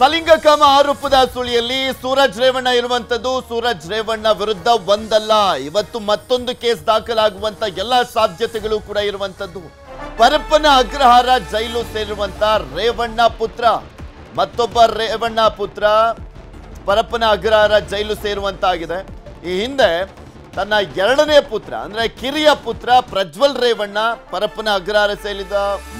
ಸಲಿಂಗಕಾಮ ಆರೋಪದ ಸುಳಿಯಲ್ಲಿ ಸೂರಜ್ ರೇವಣ್ಣ ಇರುವಂತದ್ದು ಸೂರಜ್ ರೇವಣ್ಣ ವಿರುದ್ಧ ಒಂದಲ್ಲ. ಇವತ್ತು ಮತ್ತೊಂದು ಕೇಸ್ ದಾಖಲಾಗುವಂತ ಎಲ್ಲ ಸಾಧ್ಯತೆಗಳು ಕೂಡ ಇರುವಂತದ್ದು ಪರಪ್ಪನ ಅಗ್ರಹಾರ ಜೈಲು ಸೇರಿರುವಂತ ರೇವಣ್ಣ ಪುತ್ರ. ಮತ್ತೊಬ್ಬ ರೇವಣ್ಣ ಪುತ್ರ ಪರಪ್ಪನ ಅಗ್ರಹಾರ ಜೈಲು ಸೇರುವಂತಾಗಿದೆ. ಈ ಹಿಂದೆ ತನ್ನ ಎರಡನೇ ಪುತ್ರ, ಅಂದ್ರೆ ಕಿರಿಯ ಪುತ್ರ ಪ್ರಜ್ವಲ್ ರೇವಣ್ಣ ಪರಪ್ಪನ ಅಗ್ರಹಾರ ಸೇರಿದ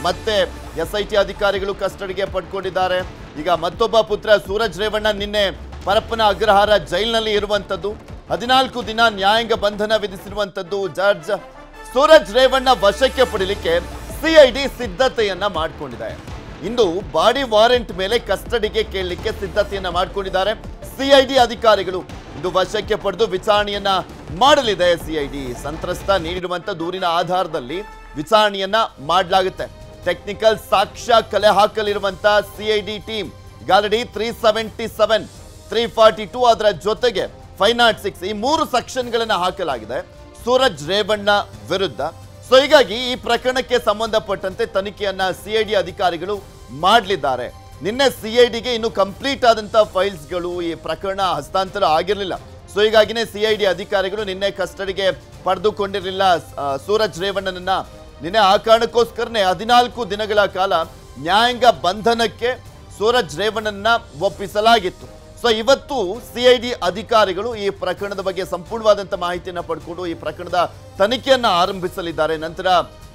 ಮತ್ತೆ ಎಸ್ ಐ ಟಿ ಅಧಿಕಾರಿಗಳು ಕಸ್ಟಡಿಗೆ ಪಡ್ಕೊಂಡಿದ್ದಾರೆ. ಈಗ ಮತ್ತೊಬ್ಬ ಪುತ್ರ ಸೂರಜ್ ರೇವಣ್ಣ ನಿನ್ನೆ ಪರಪ್ಪನ ಅಗ್ರಹಾರ ಜೈಲಿನಲ್ಲಿ ಇರುವಂತದ್ದು ಹದಿನಾಲ್ಕು ದಿನ ನ್ಯಾಯಾಂಗ ಬಂಧನ ವಿಧಿಸಿರುವಂತದ್ದು ಜಾರ್ಜ್. ಸೂರಜ್ ರೇವಣ್ಣ ವಶಕ್ಕೆ ಪಡೀಲಿಕ್ಕೆ ಸಿಐಡಿ ಸಿದ್ಧತೆಯನ್ನ ಮಾಡಿಕೊಂಡಿದೆ. ಇಂದು ಬಾಡಿ ವಾರೆಂಟ್ ಮೇಲೆ ಕಸ್ಟಡಿಗೆ ಕೇಳಲಿಕ್ಕೆ ಸಿದ್ಧತೆಯನ್ನ ಮಾಡಿಕೊಂಡಿದ್ದಾರೆ ಸಿಐಡಿ ಅಧಿಕಾರಿಗಳು. ಇಂದು ವಶಕ್ಕೆ ಪಡೆದು ವಿಚಾರಣೆಯನ್ನ ಮಾಡಲಿದೆ ಸಿಐಡಿ ಸಂತ್ರಸ್ತ ನೀಡಿರುವಂತ ದೂರಿನ ಆಧಾರದಲ್ಲಿ ವಿಚಾರಣೆಯನ್ನ ಮಾಡಲಾಗುತ್ತೆ. ಟೆಕ್ನಿಕಲ್ ಸಾಕ್ಷ್ಯ ಕಲೆ ಹಾಕಲಿರುವಂತಹ CID team ಗಾಲಡಿ three seventy seven three forty two ಅದರ ಜೊತೆಗೆ ಫೈವ್ ನಾಟ್ ಸಿಕ್ಸ್ ಈ ಮೂರು ಸೆಕ್ಷನ್ಗಳನ್ನು ಹಾಕಲಾಗಿದೆ. ಸೂರಜ್ ರೇವಣ್ಣ ವಿರುದ್ಧ. ಸೊ ಹೀಗಾಗಿ ಈ ಪ್ರಕರಣಕ್ಕೆ ಸಂಬಂಧಪಟ್ಟಂತೆ ತನಿಖೆಯನ್ನ ಸಿಐಡಿ ಅಧಿಕಾರಿಗಳು ಮಾಡಲಿದ್ದಾರೆ. ನಿನ್ನೆ ಸಿಐಡಿಗೆ ಇನ್ನು ಕಂಪ್ಲೀಟ್ ಆದಂತ ಫೈಲ್ಸ್ಗಳು ಈ ಪ್ರಕರಣ ಹಸ್ತಾಂತರ ಆಗಿರಲಿಲ್ಲ. ಸೊ ಹೀಗಾಗಿನೇ ಸಿಐಡಿ ಅಧಿಕಾರಿಗಳು ನಿನ್ನೆ ಕಸ್ಟಡಿಗೆ ಪಡೆದುಕೊಂಡಿರಲಿಲ್ಲ ಸೂರಜ್ ರೇವಣ್ಣನನ್ನ ನಿನ್ನೆ ಆ ಕಾರಣಕ್ಕೋಸ್ಕರನೇ ಹದಿನಾಲ್ಕು ದಿನಗಳ ಕಾಲ ನ್ಯಾಯಾಂಗ ಬಂಧನಕ್ಕೆ ಸೂರಜ್ ರೇವಣ್ಣನ ಒಪ್ಪಿಸಲಾಗಿತ್ತು. ಸೊ ಇವತ್ತು ಸಿಐಡಿ ಅಧಿಕಾರಿಗಳು ಈ ಪ್ರಕರಣದ ಬಗ್ಗೆ ಸಂಪೂರ್ಣವಾದಂತ ಮಾಹಿತಿಯನ್ನು ಪಡ್ಕೊಂಡು ಈ ಪ್ರಕರಣದ ತನಿಖೆಯನ್ನ ಆರಂಭಿಸಲಿದ್ದಾರೆ. ನಂತರ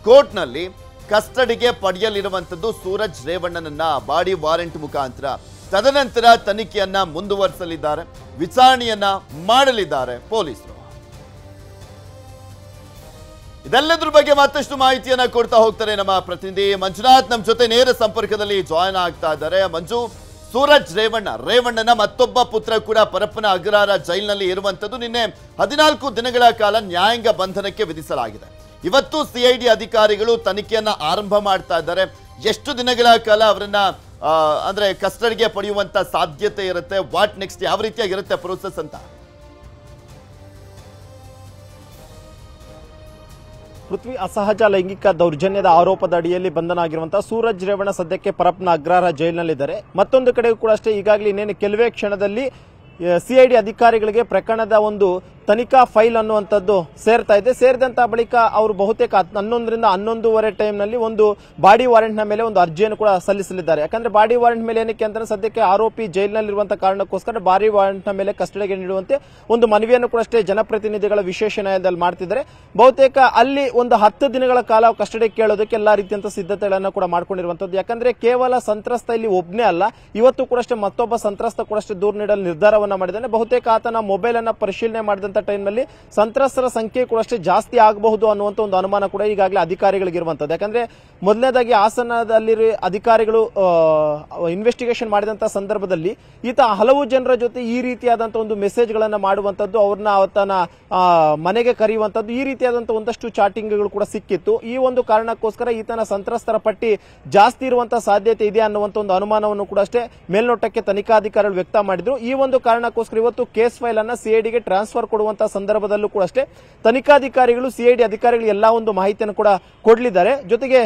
ಕೋರ್ಟ್ನಲ್ಲಿ ಕಸ್ಟಡಿಗೆ ಪಡೆಯಲಿರುವಂತದ್ದು ಸೂರಜ್ ರೇವಣ್ಣನನ್ನ ಬಾಡಿ ವಾರೆಂಟ್ ಮುಖಾಂತರ. ತದನಂತರ ತನಿಖೆಯನ್ನ ಮುಂದುವರಿಸಲಿದ್ದಾರೆ, ವಿಚಾರಣೆಯನ್ನ ಮಾಡಲಿದ್ದಾರೆ ಪೊಲೀಸರು. ಇದೆಲ್ಲದ್ರ ಬಗ್ಗೆ ಮತ್ತಷ್ಟು ಮಾಹಿತಿಯನ್ನ ಕೊಡ್ತಾ ಹೋಗ್ತಾರೆ ನಮ್ಮ ಪ್ರತಿನಿಧಿ ಮಂಜುನಾಥ್. ನಮ್ಮ ಜೊತೆ ನೇರ ಸಂಪರ್ಕದಲ್ಲಿ ಜಾಯ್ನ್ ಆಗ್ತಾ ಇದ್ದಾರೆ. ಮಂಜು, ಸೂರಜ್ ರೇವಣ್ಣ. ರೇವಣ್ಣನ ಮತ್ತೊಬ್ಬ ಪುತ್ರ ಕೂಡ ಪರಪ್ಪನ ಅಗ್ರಹಾರ ಜೈಲಿನಲ್ಲಿ ಇರುವಂತದ್ದು ನಿನ್ನೆ ಹದಿನಾಲ್ಕು ದಿನಗಳ ಕಾಲ ನ್ಯಾಯಾಂಗ ಬಂಧನಕ್ಕೆ ವಿಧಿಸಲಾಗಿದೆ. ಇವತ್ತು ಸಿಐಡಿ ಅಧಿಕಾರಿಗಳು ತನಿಖೆಯನ್ನ ಆರಂಭ ಮಾಡ್ತಾ ಇದ್ದಾರೆ. ಎಷ್ಟು ದಿನಗಳ ಕಾಲ ಅವರನ್ನ ಅಂದ್ರೆ ಕಸ್ಟಡಿಗೆ ಪಡೆಯುವಂತ ಸಾಧ್ಯತೆ ಇರುತ್ತೆ? ವಾಟ್ ನೆಕ್ಸ್ಟ್ ಯಾವ ರೀತಿಯಾಗಿರುತ್ತೆ ಪ್ರೋಸೆಸ್ ಅಂತ? ಪೃಥ್ವಿ ಅಸಹಜ ಲೈಂಗಿಕ ದೌರ್ಜನ್ಯದ ಆರೋಪದ ಅಡಿಯಲ್ಲಿ ಬಂಧನ ಆಗಿರುವಂತಹ ಸೂರಜ್ ರೇವಣ್ಣ ಸದ್ಯಕ್ಕೆ ಪರಪ್ನ ಅಗ್ರಹಾರ ಜೈಲಿನಲ್ಲಿದ್ದಾರೆ. ಮತ್ತೊಂದು ಕಡೆಗೂ ಕೂಡ ಅಷ್ಟೇ, ಈಗಾಗಲೇ ಇನ್ನೇನು, ಕೆಲವೇ ಕ್ಷಣದಲ್ಲಿ ಸಿಐಡಿ ಅಧಿಕಾರಿಗಳಿಗೆ ಪ್ರಕರಣದ ಒಂದು ತನಿಖಾ ಫೈಲ್ ಅನ್ನುವಂಥದ್ದು ಸೇರ್ತಾ ಇದೆ. ಸೇರಿದಂತಹ ಬಳಿಕ ಅವರು ಬಹುತೇಕ ಹತ್- ಹನ್ನೊಂದರಿಂದ ಹನ್ನೊಂದೂವರೆ ಟೈಮ್ನಲ್ಲಿ ಒಂದು ಬಾಡಿ ವಾರೆಂಟ್ನ ಮೇಲೆ ಒಂದು ಅರ್ಜಿಯನ್ನು ಕೂಡ ಸಲ್ಲಿಸಲಿದ್ದಾರೆ. ಯಾಕಂದ್ರೆ ಬಾಡಿ ವಾರೆಂಟ್ ಮೇಲೆ ಏನಕ್ಕೆ ಅಂತಂದ್ರೆ ಸದ್ಯಕ್ಕೆ ಆರೋಪಿ ಜೈಲಿನಲ್ಲಿರುವಂತಹ ಕಾರಣಕ್ಕೋಸ್ಕರ ಬಾಡಿ ವಾರೆಂಟ್ನ ಮೇಲೆ ಕಸ್ಟಡಿಗೆ ನೀಡುವಂತೆ ಒಂದು ಮನವಿಯನ್ನು ಕೂಡ ಅಷ್ಟೇ ಜನಪ್ರತಿನಿಧಿಗಳ ವಿಶೇಷ ನ್ಯಾಯಾಲಯದಲ್ಲಿ ಮಾಡ್ತಿದ್ದಾರೆ. ಬಹುತೇಕ ಅಲ್ಲಿ ಒಂದು ಹತ್ತು ದಿನಗಳ ಕಾಲ ಕಸ್ಟಡಿ ಕೇಳೋದಕ್ಕೆ ಎಲ್ಲಾ ರೀತಿಯಂತ ಸಿದ್ಧತೆಗಳನ್ನು ಕೂಡ ಮಾಡ್ಕೊಂಡಿರುವಂತದ್ದು ಯಾಕಂದ್ರೆ ಕೇವಲ ಸಂತ್ರಸ್ತ ಇಲ್ಲಿ ಒಬ್ಬನೇ ಅಲ್ಲ, ಇವತ್ತು ಕೂಡ ಅಷ್ಟೇ ಮತ್ತೊಬ್ಬ ಸಂತ್ರಸ್ತ ಕೂಡ ಅಷ್ಟೇ ದೂರು ನೀಡಲು ನಿರ್ಧಾರವನ್ನ ಮಾಡಿದ್ದಾನೆ. ಬಹುತೇಕ ಆತನ ಮೊಬೈಲ್ ಅನ್ನ ಪರಿಶೀಲನೆ ಮಾಡಿದಂತ ಟೈಮ್ನಲ್ಲಿ ಸಂತ್ರಸ್ತರ ಸಂಖ್ಯೆ ಕೂಡ ಅಷ್ಟೇ ಜಾಸ್ತಿ ಆಗಬಹುದು ಅನ್ನುವಂತ ಒಂದು ಅನುಮಾನ ಕೂಡ ಈಗಾಗಲೇ ಅಧಿಕಾರಿಗಳಿಗೆ ಇರುವಂತದ್ದು. ಯಾಕಂದ್ರೆ ಮೊದಲನೇದಾಗಿ ಹಾಸನದಲ್ಲಿ ಅಧಿಕಾರಿಗಳು ಇನ್ವೆಸ್ಟಿಗೇಷನ್ ಮಾಡಿದಂತ ಸಂದರ್ಭದಲ್ಲಿ ಈತ ಹಲವು ಜನರ ಜೊತೆ ಈ ರೀತಿಯಾದಂತಹ ಒಂದು ಮೆಸೇಜ್ ಗಳನ್ನ ಮಾಡುವಂತದ್ದು, ಅವ್ರನ್ನ ಆತನ ಮನೆಗೆ ಕರೆಯುವಂತದ್ದು ಈ ರೀತಿಯಾದಂತಹ ಒಂದಷ್ಟು ಚಾಟಿಂಗ್ಗಳು ಕೂಡ ಸಿಕ್ಕಿತ್ತು. ಈ ಒಂದು ಕಾರಣಕ್ಕೋಸ್ಕರ ಈತನ ಸಂತ್ರಸ್ತರ ಪಟ್ಟಿ ಜಾಸ್ತಿ ಇರುವಂತಹ ಸಾಧ್ಯತೆ ಇದೆ ಅನ್ನುವಂತ ಒಂದು ಅನುಮಾನವನ್ನು ಕೂಡ ಅಷ್ಟೇ ಮೇಲ್ನೋಟಕ್ಕೆ ತನಿಖಾಧಿಕಾರಿಗಳು ವ್ಯಕ್ತ ಮಾಡಿದ್ರು. ಈ ಒಂದು ಕಾರಣಕ್ಕೋಸ್ಕರ ಇವತ್ತು ಕೇಸ್ ಫೈಲ್ ಅನ್ನ ಸಿಐಡಿಗೆ ಟ್ರಾನ್ಸ್ಫರ್ ಕೊಡುವಂತಹ ಸಂದರ್ಭದಲ್ಲೂ ಕೂಡ ಅಷ್ಟೇ ತನಿಖಾಧಿಕಾರಿಗಳು ಸಿಐಡಿ ಅಧಿಕಾರಿಗಳು ಎಲ್ಲಾ ಒಂದು ಮಾಹಿತಿಯನ್ನು ಕೂಡ ಕೊಡಲಿದ್ದಾರೆ. ಜೊತೆಗೆ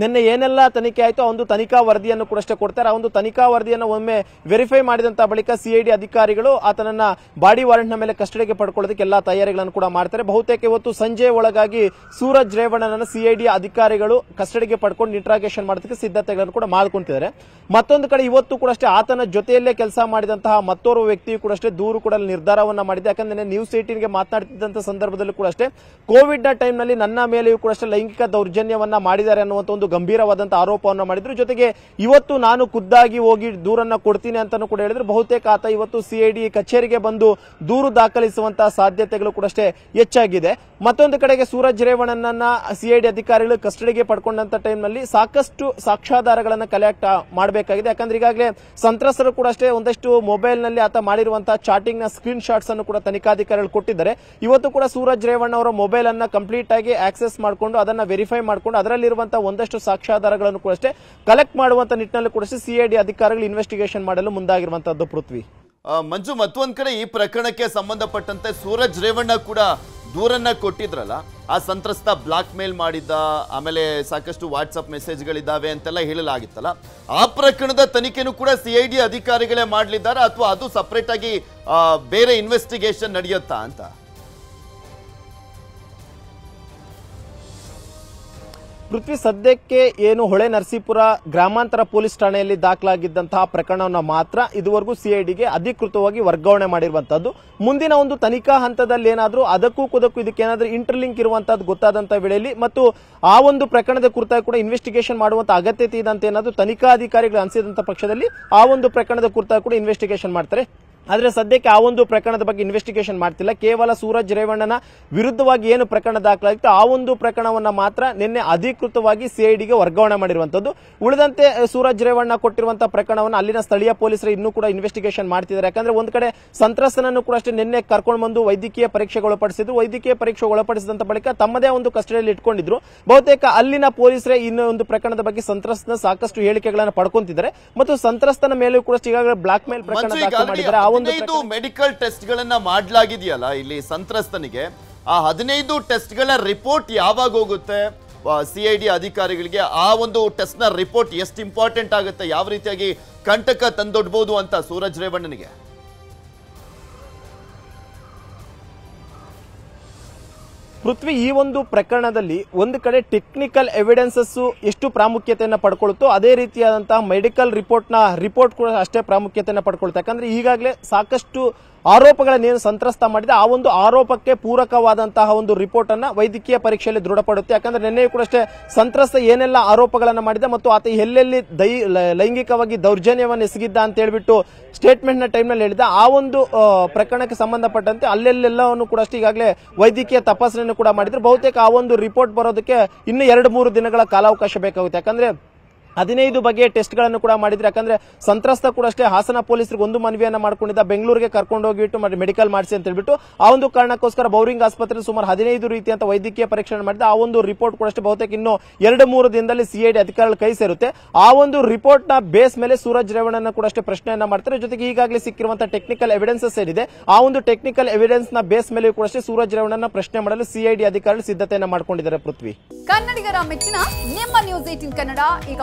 ನಿನ್ನೆ ಏನೆಲ್ಲ ತನಿಖೆ ಆಯಿತು ಒಂದು ತನಿಖಾ ವರದಿಯನ್ನು ಕೂಡ ಅಷ್ಟೇ ಕೊಡ್ತಾರೆ. ಆ ಒಂದು ತನಿಖಾ ವರದಿಯನ್ನು ಒಮ್ಮೆ ವೆರಿಫೈ ಮಾಡಿದಂತಹ ಬಳಿಕ ಸಿಐಡಿ ಅಧಿಕಾರಿಗಳು ಆತನನ್ನ ಬಾಡಿ ವಾರೆಂಟ್ನ ಮೇಲೆ ಕಸ್ಟಡಿಗೆ ಪಡ್ಕೊಳ್ಳೋದಕ್ಕೆ ಎಲ್ಲಾ ತಯಾರಿಗಳನ್ನು ಕೂಡ ಮಾಡ್ತಾರೆ. ಬಹುತೇಕ ಇವತ್ತು ಸಂಜೆ ಒಳಗಾಗಿ ಸೂರಜ್ ರೇವಣ್ಣನನ್ನು ಸಿಐಡಿ ಅಧಿಕಾರಿಗಳು ಕಸ್ಟಡಿಗೆ ಪಡ್ಕೊಂಡು ಇಂಟ್ರಾಗೇಷನ್ ಮಾಡೋದಕ್ಕೆ ಸಿದ್ಧತೆಗಳನ್ನು ಕೂಡ ಮಾಡ್ಕೊಂತಿದ್ದಾರೆ. ಮತ್ತೊಂದು ಕಡೆ ಇವತ್ತು ಕೂಡ ಅಷ್ಟೇ ಆತನ ಜೊತೆಯಲ್ಲೇ ಕೆಲಸ ಮಾಡಿದಂತಹ ಮತ್ತೋರ್ವ ವ್ಯಕ್ತಿಯು ಕೂಡ ಅಷ್ಟೇ ದೂರು ಕೂಡ ನಿರ್ಧಾರವನ್ನ ಮಾಡಿದೆ. ಯಾಕಂದ್ರೆ ನ್ಯೂಸ್ ಏಟೀನ್ಗೆ ಮಾತನಾಡ್ತಿದ್ದಂತ ಸಂದರ್ಭದಲ್ಲೂ ಕೂಡ ಅಷ್ಟೇ ಕೋವಿಡ್ನ ಟೈಮ್ನಲ್ಲಿ ನನ್ನ ಮೇಲೆಯೂ ಕೂಡ ಅಷ್ಟೇ ಲೈಂಗಿಕ ದೌರ್ಜನ್ಯವನ್ನ ಮಾಡಿದ್ದಾರೆ ಅನ್ನುವಂತ ಒಂದು ಗಂಭೀರವಾದಂತಹ ಆರೋಪವನ್ನು ಮಾಡಿದ್ರು. ಜೊತೆಗೆ ಇವತ್ತು ನಾನು ಖುದ್ದಾಗಿ ಹೋಗಿ ದೂರನ್ನ ಕೊಡ್ತೀನಿ ಅಂತಾನೂ ಕೂಡ ಹೇಳಿದ್ರು. ಬಹುತೇಕ ಆತ ಇವತ್ತು ಸಿಐಡಿ ಕಚೇರಿಗೆ ಬಂದು ದೂರು ದಾಖಲಿಸುವಂತಹ ಸಾಧ್ಯತೆಗಳು ಕೂಡ ಅಷ್ಟೇ ಹೆಚ್ಚಾಗಿದೆ. ಮತ್ತೊಂದು ಕಡೆಗೆ ಸೂರಜ್ ರೇವಣ್ಣನನ್ನ ಸಿಐಡಿ ಅಧಿಕಾರಿಗಳು ಕಸ್ಟಡಿಗೆ ಪಡ್ಕೊಂಡಂತ ಟೈಮ್ನಲ್ಲಿ ಸಾಕಷ್ಟು ಸಾಕ್ಷ್ಯಾಧಾರಗಳನ್ನ ಕಲೆಕ್ಟ್ ಮಾಡಬೇಕಾಗಿದೆ. ಯಾಕಂದ್ರೆ ಈಗಾಗಲೇ ಸಂತ್ರಸ್ತರು ಕೂಡ ಅಷ್ಟೇ ಒಂದಷ್ಟು ಮೊಬೈಲ್ನಲ್ಲಿ ಆತ ಮಾಡಿರುವಂತಹ ಚಾಟಿಂಗ್ನ ಸ್ಕ್ರೀನ್ ಶಾಟ್ಸ್ ಅನ್ನು ಕೂಡ ತನಿಖಾಧಿಕಾರಿಗಳು ಕೊಟ್ಟಿದ್ದಾರೆ. ಇವತ್ತು ಕೂಡ ಸೂರಜ್ ರೇವಣ್ಣ ಅವರ ಮೊಬೈಲ್ ಅನ್ನ ಕಂಪ್ಲೀಟ್ ಆಗಿ ಆಕ್ಸೆಸ್ ಮಾಡಿಕೊಂಡು ಅದನ್ನ ವೆರಿಫೈ ಮಾಡಿಕೊಂಡು ಅದರಲ್ಲಿರುವಂತಹ ಒಂದಷ್ಟು ಸಾಕ್ಷ್ಯಾಧಾರಗಳನ್ನು ಕೂಡ ಅಷ್ಟೇ ಕಲೆಕ್ಟ್ ಮಾಡುವಂತ ನಿಟ್ಟಿನಲ್ಲಿ ಕೂಡ ಸಿಐಡಿ ಅಧಿಕಾರಿಗಳು ಇನ್ವೆಸ್ಟಿಗೇಷನ್ ಮಾಡಲು ಮುಂದಾಗಿರುವಂತಹದ್ದು ಪೃಥ್ವಿ. ಮಂಜು, ಮತ್ತೊಂದ್ ಕಡೆ ಈ ಪ್ರಕರಣಕ್ಕೆ ಸಂಬಂಧಪಟ್ಟಂತೆ ಸೂರಜ್ ರೇವಣ್ಣ ಕೂಡ ದೂರನ್ನ ಕೊಟ್ಟಿದ್ರಲ್ಲ, ಆ ಸಂತ್ರಸ್ತ ಬ್ಲಾಕ್ ಮೇಲ್ ಮಾಡಿದ್ದ, ಆಮೇಲೆ ಸಾಕಷ್ಟು ವಾಟ್ಸಪ್ ಮೆಸೇಜ್ಗಳಿದ್ದಾವೆ ಅಂತೆಲ್ಲ ಹೇಳಲಾಗಿತ್ತಲ್ಲ, ಆ ಪ್ರಕರಣದ ತನಿಖೆನೂ ಕೂಡ ಸಿಐಡಿ ಅಧಿಕಾರಿಗಳೇ ಮಾಡಲಿದ್ದಾರೆ ಅಥವಾ ಅದು ಸಪ್ರೇಟ್ ಆಗಿ ಬೇರೆ ಇನ್ವೆಸ್ಟಿಗೇಷನ್ ನಡೆಯುತ್ತಾ ಅಂತ? ಪೃಥ್ವಿ ಸದ್ಯಕ್ಕೆ ಏನು ಹೊಳೆ ನರಸೀಪುರ ಗ್ರಾಮಾಂತರ ಪೊಲೀಸ್ ಠಾಣೆಯಲ್ಲಿ ದಾಖಲಾಗಿದ್ದಂತಹ ಪ್ರಕರಣವನ್ನು ಮಾತ್ರ ಇದುವರೆಗೂ ಸಿಐಡಿಗೆ ಅಧಿಕೃತವಾಗಿ ವರ್ಗಾವಣೆ ಮಾಡಿರುವಂತದ್ದು ಮುಂದಿನ ಒಂದು ತನಿಖಾ ಹಂತದಲ್ಲಿ ಏನಾದರೂ ಅದಕ್ಕೂ ಕುದಕ್ಕೂ ಇದಕ್ಕೇನಾದರೂ ಇಂಟರ್ಲಿಂಕ್ ಇರುವಂತಹದ್ದು ಗೊತ್ತಾದಂತಹ ವೇಳೆಯಲ್ಲಿ ಮತ್ತು ಆ ಒಂದು ಪ್ರಕರಣದ ಕುರಿತಾಗಿ ಕೂಡ ಇನ್ವೆಸ್ಟಿಗೇಷನ್ ಮಾಡುವಂತ ಅಗತ್ಯತೆ ಇದೆ ಅಂತ ಏನಾದರೂ ತನಿಖಾಧಿಕಾರಿಗಳು ಅನಿಸಿದಂತ ಪಕ್ಷದಲ್ಲಿ ಆ ಒಂದು ಪ್ರಕರಣದ ಕುರಿತಾಗಿ ಕೂಡ ಇನ್ವೆಸ್ಟಿಗೇಷನ್ ಮಾಡ್ತಾರೆ. ಆದ್ರೆ ಸದ್ಯಕ್ಕೆ ಆ ಒಂದು ಪ್ರಕರಣದ ಬಗ್ಗೆ ಇನ್ವೆಸ್ಟಿಗೇಷನ್ ಮಾಡ್ತಿಲ್ಲ. ಕೇವಲ ಸೂರಜ್ ರೇವಣ್ಣನ ವಿರುದ್ಧವಾಗಿ ಏನು ಪ್ರಕರಣ ದಾಖಲಾಗಿತ್ತು ಆ ಒಂದು ಪ್ರಕರಣವನ್ನ ಮಾತ್ರ ನಿನ್ನೆ ಅಧಿಕೃತವಾಗಿ ಸಿಐಡಿಗೆ ವರ್ಗಾವಣೆ ಮಾಡಿರುವಂತದ್ದು ಉಳಿದಂತೆ ಸೂರಜ್ ರೇವಣ್ಣ ಕೊಟ್ಟಿರುವಂತಹ ಪ್ರಕರಣವನ್ನು ಅಲ್ಲಿನ ಸ್ಥಳೀಯ ಪೊಲೀಸರು ಇನ್ನೂ ಕೂಡ ಇನ್ವೆಸ್ಟಿಗೇಷನ್ ಮಾಡ್ತಿದ್ದಾರೆ. ಯಾಕಂದ್ರೆ ಒಂದ್ ಕಡೆ ಸಂತ್ರಸ್ತನನ್ನು ಕೂಡ ಅಷ್ಟೇ ನಿನ್ನೆ ಕರ್ಕೊಂಡು ಬಂದು ವೈದ್ಯಕೀಯ ಪರೀಕ್ಷೆಗೆ ಒಳಪಡಿಸಿದ್ರು. ವೈದ್ಯಕೀಯ ಪರೀಕ್ಷೆ ಒಳಪಡಿಸಿದಂತ ಬಳಿಕ ತಮ್ಮದೇ ಒಂದು ಕಸ್ಟಡಿಯಲ್ಲಿ ಇಟ್ಕೊಂಡಿದ್ರು. ಬಹುತೇಕ ಅಲ್ಲಿನ ಪೊಲೀಸರೇ ಇನ್ನೂ ಒಂದು ಪ್ರಕರಣದ ಬಗ್ಗೆ ಸಂತ್ರಸ್ತನ ಸಾಕಷ್ಟು ಹೇಳಿಕೆಗಳನ್ನು ಪಡ್ಕೊಂತಿದ್ದಾರೆ. ಮತ್ತು ಸಂತ್ರಸ್ತನ ಮೇಲೂ ಕೂಡ ಈಗಾಗಲೇ ಬ್ಲಾಕ್ ಮೇಲ್ ಪ್ರಕರಣ ದಾಖಲು ಮಾಡಿದ್ದಾರೆ. ಹದಿನೈದು ಮೆಡಿಕಲ್ ಟೆಸ್ಟ್ ಗಳನ್ನ ಮಾಡ್ಲಾಗಿದೆಯಲ್ಲ ಇಲ್ಲಿ ಸಂತ್ರಸ್ತನಿಗೆ. ಆ ಹದಿನೈದು ಟೆಸ್ಟ್ಗಳ ರಿಪೋರ್ಟ್ ಯಾವಾಗ ಹೋಗುತ್ತೆ? ಸಿ ಐ ಡಿ ಅಧಿಕಾರಿಗಳಿಗೆ ಆ ಒಂದು ಟೆಸ್ಟ್ನ ರಿಪೋರ್ಟ್ ಎಷ್ಟು ಇಂಪಾರ್ಟೆಂಟ್ ಆಗುತ್ತೆ? ಯಾವ ರೀತಿಯಾಗಿ ಕಂಟಕ ತಂದೊಡ್ಬೋದು ಅಂತ ಸೂರಜ್ ರೇವಣ್ಣನಿಗೆ? ಪೃಥ್ವಿ ಈ ಒಂದು ಪ್ರಕರಣದಲ್ಲಿ ಒಂದು ಕಡೆ ಟೆಕ್ನಿಕಲ್ ಎವಿಡೆನ್ಸಸ್ ಎಷ್ಟು ಪ್ರಾಮುಖ್ಯತೆಯನ್ನು ಪಡ್ಕೊಳ್ತೋ ಅದೇ ರೀತಿಯಾದಂತಹ ಮೆಡಿಕಲ್ ರಿಪೋರ್ಟ್ನ ರಿಪೋರ್ಟ್ ಕೂಡ ಅಷ್ಟೇ ಪ್ರಾಮುಖ್ಯತೆಯನ್ನು ಪಡ್ಕೊಳ್ತಾ ಯಾಕಂದ್ರೆ ಈಗಾಗಲೇ ಸಾಕಷ್ಟು ಆರೋಪಗಳನ್ನೇನು ಸಂತ್ರಸ್ತ ಮಾಡಿದೆ, ಆ ಒಂದು ಆರೋಪಕ್ಕೆ ಪೂರಕವಾದಂತಹ ಒಂದು ರಿಪೋರ್ಟ್ ಅನ್ನ ವೈದ್ಯಕೀಯ ಪರೀಕ್ಷೆಯಲ್ಲಿ ದೃಢಪಡುತ್ತೆ. ಯಾಕಂದ್ರೆ ನಿನ್ನೆಯೂ ಕೂಡ ಅಷ್ಟೇ ಸಂತ್ರಸ್ತ ಏನೆಲ್ಲ ಆರೋಪಗಳನ್ನ ಮಾಡಿದೆ ಮತ್ತು ಆತ ಎಲ್ಲೆಲ್ಲಿ ದೈ ಲೈಂಗಿಕವಾಗಿ ದೌರ್ಜನ್ಯವನ್ನು ಎಸಗಿದ್ದ ಅಂತ ಹೇಳ್ಬಿಟ್ಟು ಸ್ಟೇಟ್ಮೆಂಟ್ನ ಟೈಮ್ನಲ್ಲಿ ಹೇಳಿದ ಆ ಒಂದು ಪ್ರಕರಣಕ್ಕೆ ಸಂಬಂಧಪಟ್ಟಂತೆ ಅಲ್ಲೆಲ್ಲೆಲ್ಲವನ್ನು ಕೂಡ ಅಷ್ಟೇ ಈಗಾಗಲೇ ವೈದ್ಯಕೀಯ ತಪಾಸಣೆಯನ್ನು ಕೂಡ ಮಾಡಿದ್ರು. ಬಹುತೇಕ ಆ ಒಂದು ರಿಪೋರ್ಟ್ ಬರೋದಕ್ಕೆ ಇನ್ನು ಎರಡು ಮೂರು ದಿನಗಳ ಕಾಲಾವಕಾಶ ಬೇಕಾಗುತ್ತೆ. ಯಾಕಂದ್ರೆ ಹದಿನೈದು ಬಗೆಯ ಟೆಸ್ಟ್ಗಳನ್ನು ಕೂಡ ಮಾಡಿದ್ರೆ. ಯಾಕಂದ್ರೆ ಸಂತ್ರಸ್ತ ಕೂಡ ಅಷ್ಟೇ ಹಾಸನ ಪೊಲೀಸರಿಗೆ ಒಂದು ಮನವಿಯನ್ನು ಮಾಡ್ಕೊಂಡಿದ್ದ, ಬೆಂಗಳೂರಿಗೆ ಕರ್ಕೊಂಡು ಹೋಗಿಬಿಟ್ಟು ಮೆಡಿಕಲ್ ಮಾಡಿಸಿ ಅಂತ ಹೇಳ್ಬಿಟ್ಟು ಆ ಒಂದು ಕಾರಣಕ್ಕೋಸ್ಕರ ಬೌರಿಂಗ್ ಆಸ್ಪತ್ರೆ ಸುಮಾರು ಹದಿನೈದು ರೀತಿಯಂತ ವೈದ್ಯಕೀಯ ಪರೀಕ್ಷೆ ಮಾಡಿದ ಆ ಒಂದು ರಿಪೋರ್ಟ್ ಕೂಡ ಅಷ್ಟೇ ಬಹುತೇಕ ಇನ್ನು ಎರಡು ಮೂರು ದಿನದಲ್ಲಿ ಸಿಐಡಿ ಅಧಿಕಾರಿಗಳ ಕೈ ಸೇರುತ್ತೆ. ಆ ಒಂದು ರಿಪೋರ್ಟ್ನ ಬೇಸ್ ಮೇಲೆ ಸೂರಜ್ ರೇವಣ್ಣ ಕೂಡ ಅಷ್ಟೇ ಪ್ರಶ್ನೆಯನ್ನ ಮಾಡ್ತಾರೆ. ಜೊತೆಗೆ ಈಗಾಗಲೇ ಸಿಕ್ಕಿರುವಂತಹ ಟೆಕ್ನಿಕಲ್ ಎವಿಡೆನ್ಸಸ್ ಏನಿದೆ ಆ ಒಂದು ಟೆಕ್ನಿಕಲ್ ಎವಿಡೆನ್ಸ್ನ ಬೇಸ್ ಮೇಲೆ ಕೂಡ ಅಷ್ಟೇ ಸೂರಜ್ ರೇವಣ್ಣನ ಪ್ರಶ್ನೆ ಮಾಡಲು ಸಿಐಡಿ ಅಧಿಕಾರಿಗಳು ಸಿದ್ಧತೆಯನ್ನ ಮಾಡ್ಕೊಂಡಿದ್ದಾರೆ ಪೃಥ್ವಿ. ಕನ್ನಡಿಗರ ಮೆಚ್ಚಿನ ನಿಮ್ಮ ನ್ಯೂಸ್ ಏಟಿನ್ ಕನ್ನಡ, ಈಗ